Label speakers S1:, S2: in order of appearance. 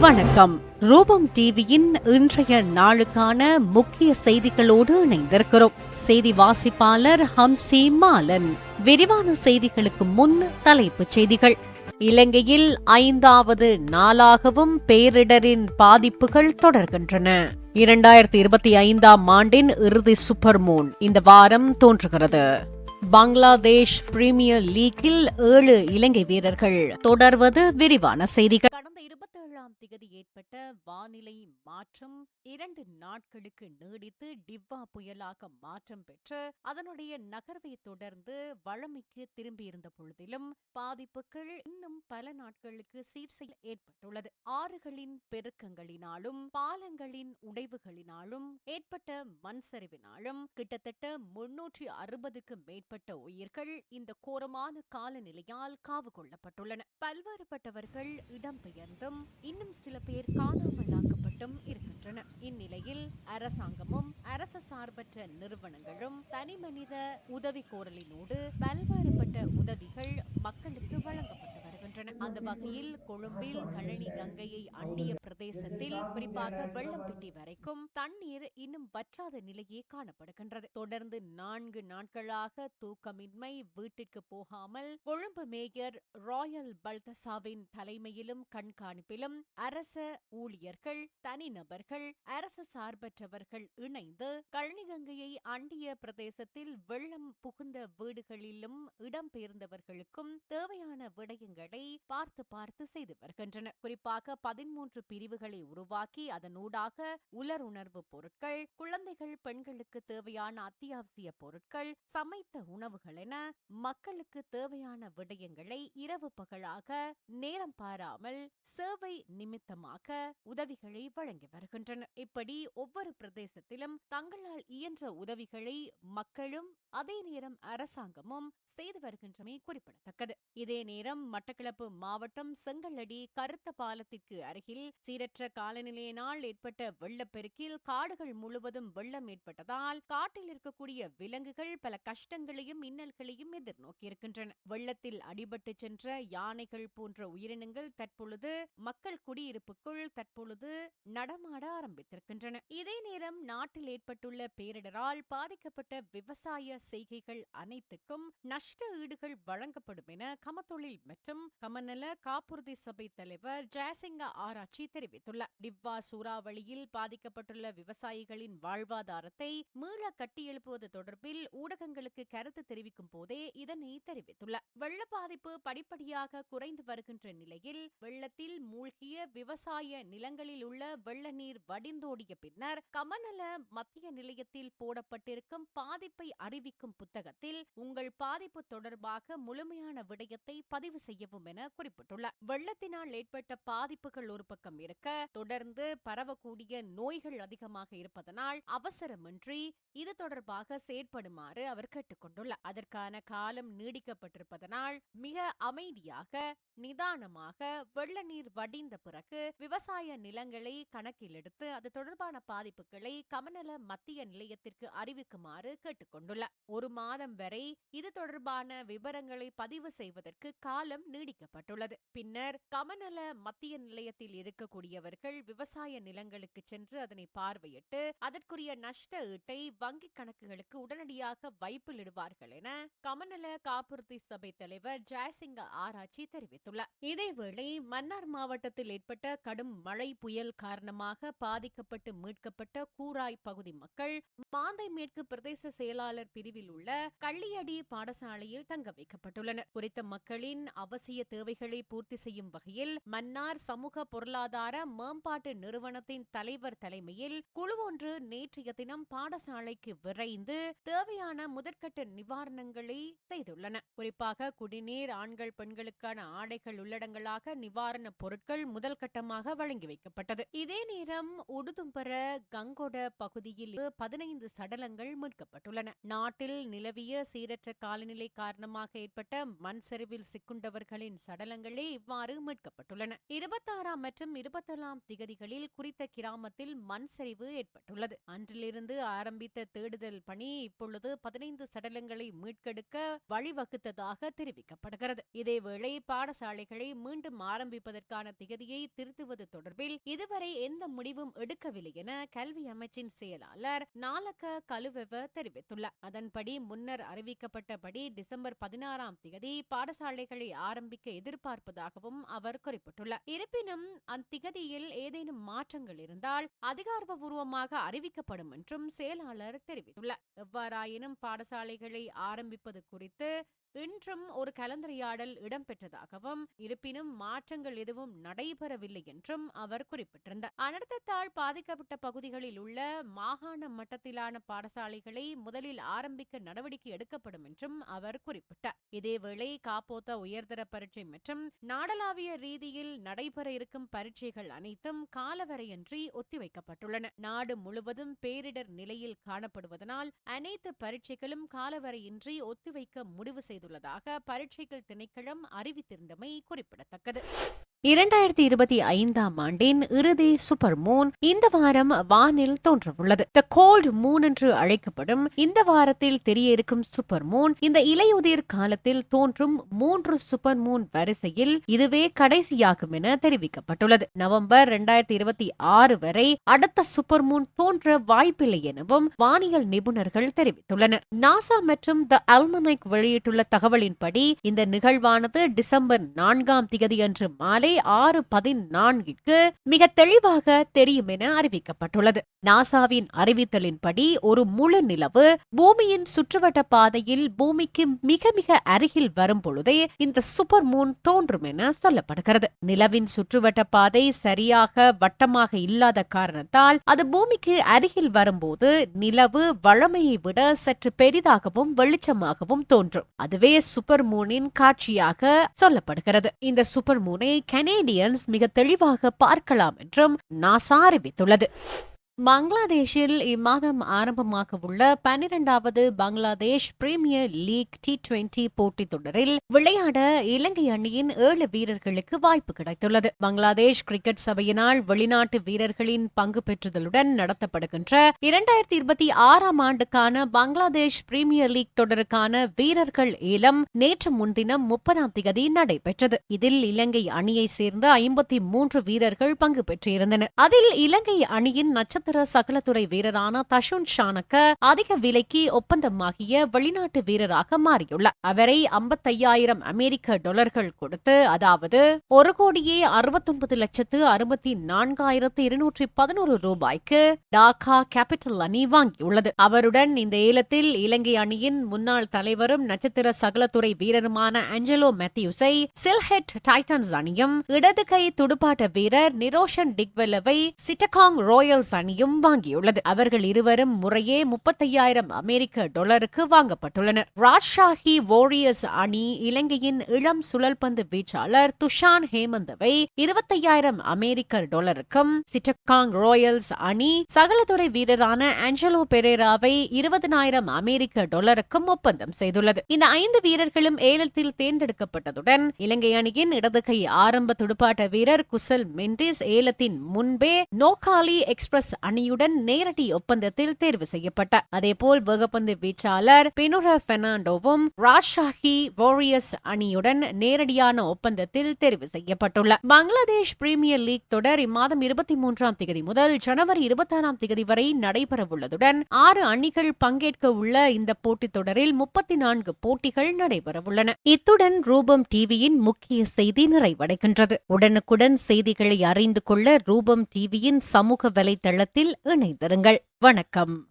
S1: வணக்கம். ரூபம் டிவியின் இன்றைய நாளுக்கான முக்கிய செய்திகளோடு இணைந்திருக்கிறோம். செய்தி வாசிப்பாளர் ஹம்சி மாலன். விரிவான செய்திகளுக்கு முன் தலைப்புச் செய்திகள். இலங்கையில் ஐந்தாவது நாளாகவும் பேரிடரின் பாதிப்புகள் தொடர்கின்றன. இரண்டாயிரத்தி இருபத்தி ஐந்தாம் ஆண்டின் இறுதி சூப்பர் மூன் இந்த வாரம் தோன்றுகிறது. பங்களாதேஷ் பிரீமியர் லீக்கில் ஏழு இலங்கை வீரர்கள் தொடர்வது விரிவான செய்திகள். கடந்த இருபத்தேழாம் திகதி ஏற்பட்ட வானிலை மாற்றம் இரண்டு நாட்களுக்கு நீடித்து டிவ்வா புயலாக மாற்றம் பெற்று அதனுடைய நகர்வை தொடர்ந்து வழமைக்கு திரும்பியிருந்த பொழுதிலும் பாதிப்புகள் இன்னும் பல நாட்களுக்கு சீர்செய்ய ஏற்பட்டுள்ளது. ஆறுகளின் பெருக்கங்களினாலும் பாலங்களின் உடைவுகளினாலும் ஏற்பட்ட மண் சரிவினாலும் கிட்டத்தட்ட முன்னூற்றி அறுபதுக்கு மேற்பட்ட உயிர்கள் இந்த கோரமான காலநிலையால் காவு கொள்ளப்பட்டுள்ளன. பல்வேறுபட்டவர்கள் இடம்பெயர்ந்தும் இன்னும் சில பேர் காணாமலாக்கப்பட்டும் இருக்கின்றன. இந்நிலையில் அரசாங்கமும் அரசு சார்பற்ற நிறுவனங்களும் தனிமனித உதவி கோரலினோடு பல்வேறுபட்ட உதவிகள் மக்களுக்கு வழங்கப்பட்டு வருகின்றன அந்த வகையில் கொழும்பில் கழனி கங்கையை அண்டிய பிரதேசத்தில் குறிப்பாக வெள்ளம்பிட்டி வரைக்கும் தண்ணீர் இன்னும் வற்றாத நிலையே காணப்படுகின்றது. தொடர்ந்து நான்கு நாட்களாக தூக்கமின்மை வீட்டிற்கு போகாமல் கொழும்பு மேயர் ராயல் பல்தசாவின் தலைமையிலும் கண்காணிப்பிலும் அரச ஊழியர்கள் தனிநபர்கள் அரசு சார்பற்றவர்கள் இணைந்து கழனிகங்கையை அண்டிய பிரதேசத்தில் வெள்ளம் புகுந்த வீடுகளிலும் இடம்பெயர்ந்தவர்களுக்கும் தேவையான விடயங்களை பார்த்து பார்த்து செய்து வருகின்றனர். குறிப்பாக பதிமூன்று பிரிவுகளை உருவாக்கி அதனூடாக உலருணர்வு பொருட்கள் குழந்தைகள் பெண்களுக்கு தேவையான அத்தியாவசிய பொருட்கள் சமைத்த உணவுகள் என மக்களுக்கு தேவையான விடயங்களை இரவு பகலாக நேரம் பாராமல் சேவை நிமித்தமாக உதவிகளை வழங்கி வருகின்றனர். இப்படி ஒவ்வொரு பிரதேசத்திலும் தங்களால் இயன்ற உதவிகளை மக்களும் அதே நேரம் அரசாங்கமும் செய்து வருகின்றமை குறிப்பிடத்தக்கது. இதே நேரம் மட்டக்களப்பு மாவட்டம் செங்கலடி கருத்த பாலத்திற்கு அருகில் சீரற்ற காலநிலையினால் ஏற்பட்ட வெள்ளப்பெருக்கில் காடுகள் முழுவதும் வெள்ளம் ஏற்பட்டதால் காட்டில் இருக்கக்கூடிய விலங்குகள் பல கஷ்டங்களையும் இன்னல்களையும் எதிர்நோக்கியிருக்கின்றன. வெள்ளத்தில் அடிபட்டு சென்ற யானைகள் போன்ற உயிரினங்கள் தற்பொழுது மக்கள் குடியிருப்புக்குள் தற்பொழுது நடமாட ஆரம்பித்திருக்கின்றன. இதே நேரம் நாட்டில் ஏற்பட்டுள்ள பேரிடரால் பாதிக்கப்பட்ட விவசாய செய்கைகள் அனைத்துக்கும் நஷ்ட ஈடுகள் வழங்கப்படும் என கமத்தொழில் மற்றும் கமநல காப்புறுதி சபை தலைவர் ஜெயசிங்க ஆராய்ச்சி தெரிவித்துள்ளார். டிவ்வா சூறாவளியில் பாதிக்கப்பட்டுள்ள விவசாயிகளின் வாழ்வாதாரத்தை மீள கட்டியெழுப்புவது தொடர்பில் ஊடகங்களுக்கு கருத்து தெரிவிக்கும் போதே இதனை தெரிவித்துள்ளார். வெள்ள பாதிப்பு படிப்படியாக குறைந்து வருகின்ற நிலையில் வெள்ளத்தில் மூழ்கிய விவசாய நிலங்களில் உள்ள வெள்ள நீர் வடிந்தோடிய பின்னர் கமநல மத்திய நிலையத்தில் போடப்பட்டிருக்கும் பாதிப்பை அறிவிக்கும் புத்தகத்தில் உங்கள் பாதிப்பு தொடர்பாக முழுமையான விடயத்தை பதிவு செய்யவும் என குறிப்பிட்டுள்ளார். வெள்ளத்தினால் ஏற்பட்ட பாதிப்புகள் ஒரு பக்கம் இருக்க தொடர்ந்து பரவக்கூடிய நோய்கள் அதிகமாக இருப்பதனால் அவசரமின்றி இது தொடர்பாக செயற்படுமாறு அவர் கேட்டுக்கொண்டுள்ளார். அதற்கான காலம் நீடிக்கப்பட்டிருப்பதனால் மிக அமைதியாக நிதானமாக வெள்ள நீர் வடிந்த பிறகு விவசாய நிலங்களை கணக்கில் எடுத்து அது தொடர்பான பாதிப்புகளை கமநல மத்திய நிலையத்திற்கு அறிவிக்குமாறு கேட்டுக்கொண்டுள்ளார். ஒரு மாதம் வரை இது தொடர்பான விவரங்களை பதிவு செய்வதற்கு காலம் நீடிக்க நீடிக்கப்பட்டுள்ளது பின்னர் கமநல மத்திய நிலையத்தில் இருக்கக்கூடியவர்கள் விவசாய நிலங்களுக்கு சென்று அதனை பார்வையிட்டு அதற்குரிய நஷ்ட ஈட்டை வங்கிக் கணக்குகளுக்கு உடனடியாக வைப்பில் இடுவார்கள் என கமநல காப்புறுதி சபை தலைவர் ஜெயசிங்க ஆராய்ச்சி தெரிவித்துள்ளார். இதேவேளை மன்னார் மாவட்டத்தில் ஏற்பட்ட கடும் மழை புயல் காரணமாக பாதிக்கப்பட்டு மீட்கப்பட்ட கூராய் பகுதி மக்கள் மாந்தை மேற்கு பிரதேச செயலாளர் பிரிவில் உள்ள கள்ளியடி பாடசாலையில் தங்க வைக்கப்பட்டுள்ளனர். குறித்த மக்களின் அவசிய தேவைகளை பூர்த்தி செய்யும் வகையில் மன்னார் சமூக பொருளாதார மேம்பாட்டு நிறுவனத்தின் தலைவர் தலைமையில் குழு ஒன்று நேற்றைய தினம் பாடசாலைக்கு விரைந்து தேவையான முதற்கட்ட நிவாரணங்களை செய்துள்ளன. குறிப்பாக குடிநீர் ஆண்கள் பெண்களுக்கான ஆடைகள் உள்ளடங்களாக நிவாரணப் பொருட்கள் முதல் கட்டமாக வழங்கி வைக்கப்பட்டது. இதே நேரம் உடுதும்பர கங்கொட பகுதியில் பதினைந்து சடலங்கள் மீட்கப்பட்டுள்ளன. நாட்டில் நிலவிய சீரற்ற காலநிலை காரணமாக ஏற்பட்ட மண் சரிவில் சிக்குண்டவர்களின் சடலங்களே இவ்வாறு மீட்கப்பட்டுள்ளன. இருபத்தாறாம் மற்றும் இருபத்தேழாம் திகதிகளில் குறித்த கிராமத்தில் மண் சரிவு ஏற்பட்டுள்ளது. அன்றிலிருந்து ஆரம்பித்த தேடுதல் பணி இப்பொழுது பதினைந்து சடலங்களை மீட்கெடுக்க வழிவகுத்ததாக தெரிவிக்கப்படுகிறது. இதேவேளை பாடசாலைகளை மீண்டும் ஆரம்பிப்பதற்கான திகதியை திருத்துவது தொடர்பில் இதுவரை எந்த முடிவும் எடுக்கவில்லை என கல்வி அமைச்சின் செயலாளர் நாலக்க கலுவெவ தெரிவித்துள்ளார். அதன்படி முன்னர் அறிவிக்கப்பட்டபடி டிசம்பர் பதினாறாம் தேதி பாடசாலைகளை ஆரம்பிக்க எதிர்பார்ப்பதாகவும் அவர் குறிப்பிட்டுள்ளார். இருப்பினும் அத்திகதியில் ஏதேனும் மாற்றங்கள் இருந்தால் அதிகாரபூர்வமாக அறிவிக்கப்படும் என்றும் செயலாளர் தெரிவித்துள்ளார். எவ்வாறாயினும் பாடசாலைகளை ஆரம்பிப்பது குறித்து இன்றும் ஒரு கலந்துரையாடல் இடம்பெற்றதாகவும் இருப்பினும் மாற்றங்கள் எதுவும் நடைபெறவில்லை என்றும் அவர் குறிப்பிட்டிருந்தார். அனர்த்தத்தால் பாதிக்கப்பட்ட பகுதிகளில் உள்ள மாகாண மட்டத்திலான பாடசாலைகளை முதலில் ஆரம்பிக்க நடவடிக்கை எடுக்கப்படும் என்றும் அவர் குறிப்பிட்டார். இதேவேளை காப்போத்த உயர்தர பரீட்சை மற்றும் நாடளாவிய ரீதியில் நடைபெற இருக்கும் பரீட்சைகள் அனைத்தும் காலவரையின்றி ஒத்திவைக்கப்பட்டுள்ளன. நாடு முழுவதும் பேரிடர் நிலையில் காணப்படுவதனால் அனைத்து பரீட்சைகளும் காலவரையின்றி ஒத்திவைக்க முடிவு செய்துள்ளதாக பரீட்சைகள் திணைக்களம் அறிவித்திருந்தமை குறிப்பிடத்தக்கது. இரண்டாயிரத்தி இருபத்தி ஐந்தாம் ஆண்டின் இறுதி சூப்பர் மூன் இந்த வாரம் வானில் தோன்றவுள்ளது. த கோல்ட் மூன் என்று அழைக்கப்படும் இந்த வாரத்தில் தெரிய இருக்கும் சூப்பர் மூன் இந்த இலையுதிர் காலத்தில் தோன்றும் மூன்று சூப்பர் மூன் வரிசையில் இதுவே கடைசியாகும் என தெரிவிக்கப்பட்டுள்ளது. நவம்பர் இரண்டாயிரத்தி இருபத்தி ஆறு வரை அடுத்த சூப்பர் மூன் தோன்ற வாய்ப்பில்லை எனவும் வானியல் நிபுணர்கள் தெரிவித்துள்ளனர். நாசா மற்றும் த அல்மனைக் வெளியிட்டுள்ள தகவலின்படி இந்த நிகழ்வானது டிசம்பர் நான்காம் திகதி அன்று மாலை ஆறு பதினான்கிற்கு மிக தெளிவாக தெரியும் என அறிவிக்கப்பட்டுள்ளது. நாசாவின் அறிவித்தலின்படி ஒரு முழு நிலவு பூமியின் சுற்றுவட்ட பாதையில் பூமிக்கு மிக மிக அருகில் வரும் பொழுதே இந்த சூப்பர் மூன் தோன்றும் என சொல்லப்படுகிறது. நிலவின் சுற்றுவட்ட பாதை சரியாக வட்டமாக இல்லாத காரணத்தால் அது பூமிக்கு அருகில் வரும்போது நிலவு வழமையை விட சற்று பெரிதாகவும் வெளிச்சமாகவும் தோன்றும். அதுவே சூப்பர் மூனின் காட்சியாக சொல்லப்படுகிறது. இந்த சூப்பர் மூனை கனேடியன்ஸ் மிக தெளிவாக பார்க்கலாம் என்றும் நாசா அறிவித்துள்ளது. பங்களாதேஷில் இம்மாதம் ஆரம்பமாக உள்ள பனிரெண்டாவது Bangladesh premier league T twenty போட்டித் தொடரில் விளையாட இலங்கை அணியின் ஏழு வீரர்களுக்கு வாய்ப்பு கிடைத்துள்ளது. பங்களாதேஷ் கிரிக்கெட் சபையினால் வெளிநாட்டு வீரர்களின் பங்கு பெற்றுதலுடன் நடத்தப்படுகின்ற இரண்டாயிரத்தி இருபத்தி ஆறாம் ஆண்டுக்கான பங்களாதேஷ் பிரீமியர் லீக் தொடருக்கான வீரர்கள் ஏலம் நேற்று முன்தினம் முப்பதாம் தேதி நடைபெற்றது. இதில் இலங்கை அணியை சேர்ந்த ஐம்பத்தி மூன்று வீரர்கள் பங்கு பெற்றிருந்தனர். அதில் இலங்கை அணியின் நட்சத்திர நட்சத்திர சகலத்துறை வீரரான தஷுன் ஷானக்க அதிக விலைக்கு ஒப்பந்தமாகிய வெளிநாட்டு வீரராக மாறியுள்ளார். அவரை ஐம்பத்தையாயிரம் அமெரிக்க டாலர்கள் கொடுத்து அதாவது ஒரு கோடியே அறுபத்தொன்பது லட்சத்து அறுபத்தி நான்காயிரத்து இருநூற்றி பதினோரு ரூபாய்க்கு டாக்கா கேபிட்டல் அணி வாங்கியுள்ளது. அவருடன் இந்த ஏலத்தில் இலங்கை அணியின் முன்னாள் தலைவரும் நட்சத்திர சகலத்துறை வீரருமான ஆஞ்சலோ மேத்யூஸை சில்ஹெட் டைட்டன்ஸ் அணியும் இடது கை துடுப்பாட்ட வீரர் நிரோஷன் டிக்வெல்லவை சிட்டகாங் ராயல்ஸ் அணியும் அணியும் வாங்கியுள்ளது. அவர்கள் இருவரும் முறையே முப்பத்தையாயிரம் அமெரிக்க டாலருக்கு வாங்கப்பட்டுள்ளனர். ராஜ்ஷாஹி வாரியர்ஸ் அணி இலங்கையின் இளம் சுழல்பந்து வீச்சாளர் துஷான் ஹேமந்தவை இருபத்தையாயிரம் அமெரிக்க டாலருக்கும் சிட்டகாங் ராயல்ஸ் அணி சகலத்துறை வீரரான ஆஞ்சலோ பெரேராவை இருபதனாயிரம் அமெரிக்க டாலருக்கும் ஒப்பந்தம் செய்துள்ளது. இந்த ஐந்து வீரர்களும் ஏலத்தில் தேர்ந்தெடுக்கப்பட்டதுடன் இலங்கை அணியின் இடது கை ஆரம்ப துடுப்பாட்ட வீரர் குசல் மெண்டிஸ் ஏலத்தின் முன்பே நோகாலி எக்ஸ்பிரஸ் அணியுடன் நேரடி ஒப்பந்தத்தில் தேர்வு செய்யப்பட்டார் அதேபோல் வேகப்பந்து வீச்சாளர் பினுர பெர்னாண்டோவும் ராஜ்ஷாஹி வாரியர்ஸ் அணியுடன் நேரடியான ஒப்பந்தத்தில் தேர்வு செய்யப்பட்டுள்ளார் பங்களாதேஷ் பிரீமியர் லீக் தொடர் இம்மாதம் இருபத்தி மூன்றாம் தேதி முதல் ஜனவரி இருபத்தாறாம் தேதி வரை நடைபெறவுள்ளதுடன் ஆறு அணிகள் பங்கேற்க உள்ள இந்த போட்டித் தொடரில் முப்பத்தி நான்கு போட்டிகள் நடைபெறவுள்ளன. இத்துடன் ரூபம் டிவியின் முக்கிய செய்தி நிறைவடைகின்றது. உடனுக்குடன் செய்திகளை அறிந்து கொள்ள ரூபம் டிவியின் சமூக வலைதளத்தில் இணைந்திருங்கள். வணக்கம்.